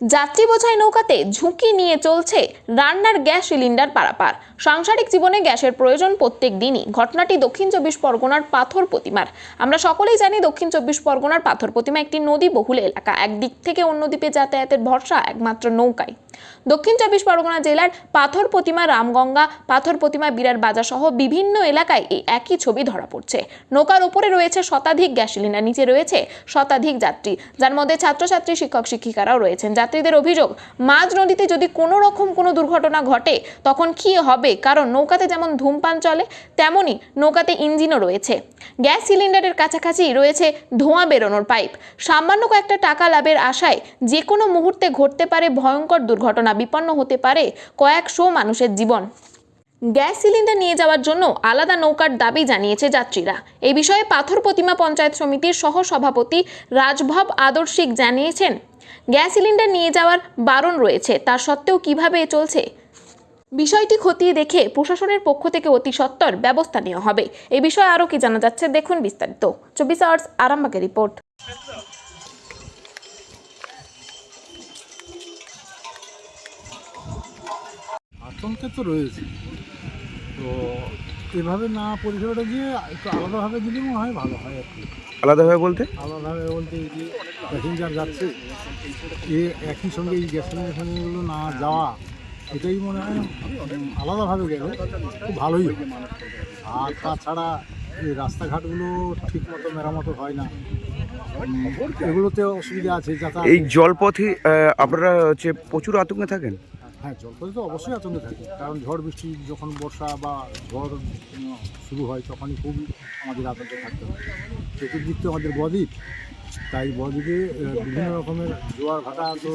যাত্রী বোঝাই নৌকাতে ঝুঁকি নিয়ে চলছে রান্নার গ্যাস সিলিন্ডার পারাপার। সাংসারিক জীবনে গ্যাসের প্রয়োজন প্রত্যেক দিনই। ঘটনাটি দক্ষিণ চব্বিশ পরগনার পাথর প্রতিমার। আমরা সকলেই জানি দক্ষিণ চব্বিশ পরগনার পাথর প্রতিমা একটি নদী বহুল এলাকা। একদিক থেকে অন্য দ্বীপে যাতায়াতের ভরসা একমাত্র নৌকায় দক্ষিণ চব্বিশ পরগনা জেলার পাথর প্রতিমা রামগঙ্গা, পাথর প্রতিমা বিরাট বাজার সহ বিভিন্ন এলাকায় এই একই ছবি ধরা পড়ছে। নৌকার উপরে রয়েছে শতাধিক গ্যাস সিলিন্ডার নিচে রয়েছে শতাধিক যাত্রী। যার মধ্যে ছাত্রছাত্রী, শিক্ষক, শিক্ষিকারাও রয়েছেন। যাত্রীদের অভিযোগ, মাঝ নদীতে যদি কোনো রকম কোনো দুর্ঘটনা ঘটে, তখন কি হবে কারণ নৌকাতে যেমন ধূমপান চলে, তেমনই নৌকাতে ইঞ্জিনও রয়েছে। গ্যাস সিলিন্ডারের কাছাকাছি রয়েছে ধোঁয়া বেরোনোর পাইপ। সামান্য কয়েকটা টাকা লাভের আশায় যে কোনো মুহূর্তে ঘটতে পারে ভয়ঙ্কর দুর্ঘটনা, বিপন্ন হতে পারে কয়েকশো মানুষের জীবন। গ্যাস সিলিন্ডার নিয়ে যাওয়ার জন্য আলাদা নৌকার দাবি জানিয়েছে যাত্রীরা। এই বিষয়ে পাথর প্রতিমা পঞ্চায়েত সমিতির সহ সভাপতি রাজভব আদর্শিক জানিয়েছেন, গ্যাস সিলিন্ডার নিয়ে যাওয়ার বারণ রয়েছে। তার সত্ত্বেও কীভাবে চলছে? বিষয়টি খতিয়ে দেখে প্রশাসনের পক্ষ থেকে অতি সত্বর ব্যবস্থা নেওয়া হবে। এ বিষয়ে আরও কি জানা যাচ্ছে দেখুন বিস্তারিত। চব্বিশ আওয়ার্স আরামবাগের রিপোর্ট। আতঙ্কে তো রয়েছে। তো এভাবে না পরিষেবাটা দিয়ে একটু আলাদাভাবে দিলে মনে হয় ভালো হয় আর কি। আলাদাভাবে বলতে? আলাদাভাবে বলতে এই যে প্যাসেঞ্জার যাচ্ছে এ একই সঙ্গে এই গ্যাস সিলিন্ডারগুলো না যাওয়া এটাই মনে হয় আলাদাভাবে গেলে খুব ভালোই আর তাছাড়া এই রাস্তাঘাটগুলো ঠিক মতো মেরামতো হয় না। এগুলোতে অসুবিধা আছে যাতায়াত এই জলপথে আপনারা হচ্ছে প্রচুর আতঙ্কে থাকেন? হ্যাঁ জলপথে তো অবশ্যই আতঙ্কে থাকে। কারণ ঝড় বৃষ্টি যখন বর্ষা বা ঝড় শুরু হয় তখনই খুব আমাদের আতঙ্কে থাকতে হয়। চতুর্দিক তো আমাদের বদ্বীপ। তাই বদ্বীপে বিভিন্ন রকমের জোয়ার ভাটা তো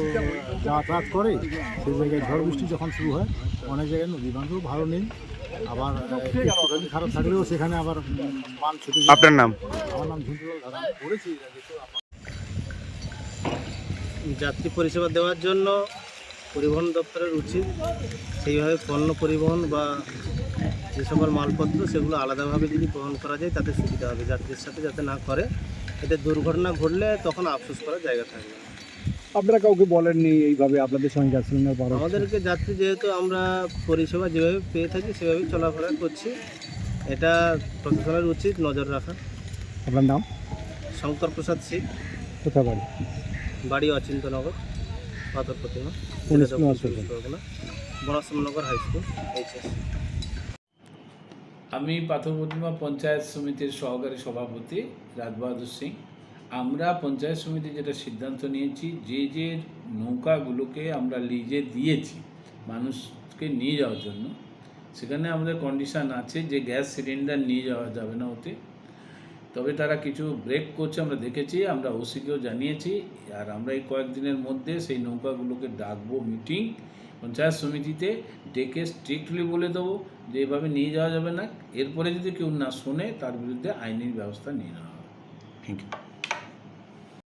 যাতায়াত করে সেই জায়গায় ঝড় বৃষ্টি যখন শুরু হয় অনেক জায়গায় নদী বাঁধও ভালো নেই। আবার একটুখানি খারাপ থাকলেও সেখানে আবার ছুটে আপনার নাম? আমার নাম ঝুন্টুলাল ধারা। পড়েছি যাত্রী পরিষেবা দেওয়ার জন্য পরিবহন দপ্তরের উচিত সেইভাবে পণ্য পরিবহন বা যে সকল মালপত্র সেগুলো আলাদাভাবে যদি বহন করা যায় তাতে সুবিধা হবে। যাত্রীর সাথে যাতে না করে এতে দুর্ঘটনা ঘটলে তখন আফসোস করার জায়গা থাকবে না। আপনারা কাউকে বলেননি এইভাবে আপনাদের সঙ্গে গ্যাস সিলিন্ডার পাওয়া আমাদেরকে যাত্রী যেহেতু আমরা পরিষেবা যেভাবে পেয়ে থাকি সেভাবেই চলাফেরা করছি। এটা প্রশাসনের উচিত নজর রাখা। আপনার নাম? শঙ্কর প্রসাদ সিং। কোথায় বাড়ি? বাড়ি Achintanagar Patharpratima. Banashyamnagar high school HS. আমি পাথর প্রতিমা পঞ্চায়েত সমিতির সহকারী সভাপতি রাজবাহাদুর সিং। আমরা পঞ্চায়েত সমিতি যেটা সিদ্ধান্ত নিয়েছি, যে যে নৌকাগুলোকে আমরা লিজে দিয়েছি মানুষকে নিয়ে যাওয়ার জন্য, সেখানে আমাদের কন্ডিশন আছে যে গ্যাস সিলিন্ডার নিয়ে যাওয়া যাবে না ওতে। তবে তারা কিছু ব্রেক করছে, আমরা দেখেছি, আমরা ওসিকেও জানিয়েছি, আর আমরা এই কয়েকদিনের মধ্যে সেই নৌকাগুলোকে ডাকবো মিটিং পঞ্চায়েত সমিতিতে ডেকে স্ট্রিক্টলি বলে দেবো যে এভাবে নিয়ে যাওয়া যাবে না। এরপরে যদি কেউ না শোনে, তার বিরুদ্ধে আইনের ব্যবস্থা নিয়ে নেওয়া হবে। Thank you